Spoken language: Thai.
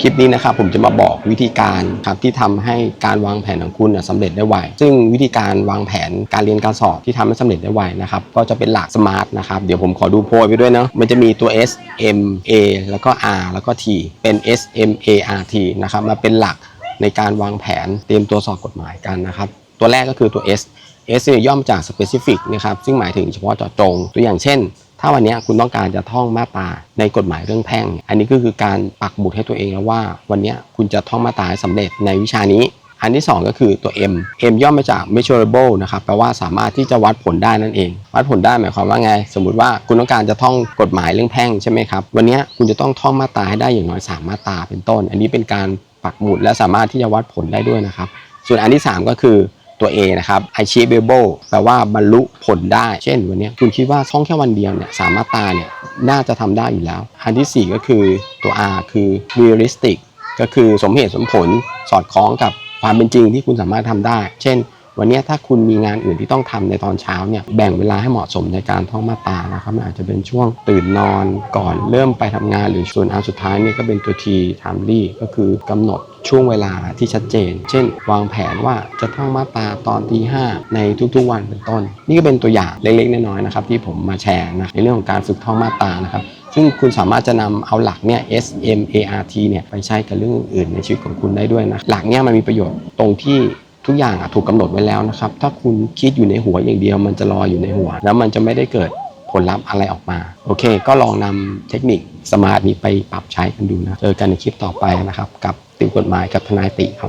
คลิปนี้นะครับผมจะมาบอกวิธีการครับที่ทำให้การวางแผนของคุณน่ะสำเร็จได้ไวซึ่งวิธีการวางแผนการเรียนการสอบที่ทำให้สำเร็จได้ไวนะครับก็จะเป็นหลักสมาร์ทนะครับเดี๋ยวผมขอดูโพยไปด้วยเนาะมันจะมีตัว S M A แล้วก็ R แล้วก็ T เป็น S M A R T นะครับมาเป็นหลักในการวางแผนเตรียมตัวสอบกฎหมายกันนะครับตัวแรกก็คือตัว S S ยย่อมจาก specific นะครับซึ่งหมายถึงเฉพาะเจาะจงตัวอย่างเช่น ถ้าวันนี้คุณต้องการจะท่องมาตราในกฎหมายเรื่องแพ่ง อันนี้ก็คือการปักหมุดให้ตัวเองแล้วว่า วันนี้คุณจะท่องมาตราให้สำเร็จในวิชานี้ อันที่ 2 ก็คือตัว M M ย่อมาจาก measurable นะครับแปลว่าสามารถที่จะวัดผลได้นั่นเอง วัดผลได้หมายความว่าไง สมมุติว่าคุณต้องการจะท่องกฎหมายเรื่องแพ่งใช่ไหมครับวันนี้คุณจะต้องท่องมาตราให้ได้อย่างน้อย3มาตราเป็นต้น อันนี้เป็นการปักหมุดและสามารถที่จะวัดผลได้ด้วยนะครับส่วนอันที่ 3 ก็คือ ตัว A นะครับ achievable แปลว่าบรรลุผลได้ เช่นวันนี้คุณคิดว่าท่องแค่วันเดียวเนี่ยสามารถตาเนี่ยน่าจะทำได้อยู่แล้ว อันทีสี่ 4 ก็คือตัว R คือ realistic ก็คือสมเหตุสมผลสอดคล้องกับความเป็นจริงที่คุณสามารถทำได้ เช่น วันนี้ถ้าคุณมีงานอื่นที่ต้องทำในตอนเช้าเนี่ยแบ่งเวลาให้เหมาะสมในการท่องมาตานะครับอาจจะเป็นช่วงตื่นนอนก่อนเริ่มไปทำงาน หรือส่วนอันสุดท้ายเนี่ยก็เป็นตัว T timely ก็คือกำหนดช่วงเวลาที่ชัดเจน เช่น วางแผนว่าจะท่องมาตาตอนตีห้าในทุกๆวันเป็นต้น นี่ก็เป็นตัวอย่างเล็กๆน้อยๆนะครับที่ผมมาแชร์นะในเรื่องของการฝึกท่องมาตานะครับซึ่งคุณสามารถจะนำเอาหลักเนี่ย S M A R T เนี่ยไปใช้กับเรื่องอื่นในชีวิตของคุณได้ด้วยนะ หลักเนี่ยมันมีประโยชน์ตรงที่ ทุกอย่างอะถูกกำหนดไว้แล้วนะครับ ถ้าคุณคิดอยู่ในหัวอย่างเดียว มันจะลอยอยู่ในหัว แล้วมันจะไม่ได้เกิดผลลัพธ์อะไรออกมา โอเค ก็ลองนำเทคนิคสมาร์ทนี้ไปปรับใช้กันดูนะ เจอกันในคลิปต่อไปนะครับ กับติวกฎหมายกับทนายติครับ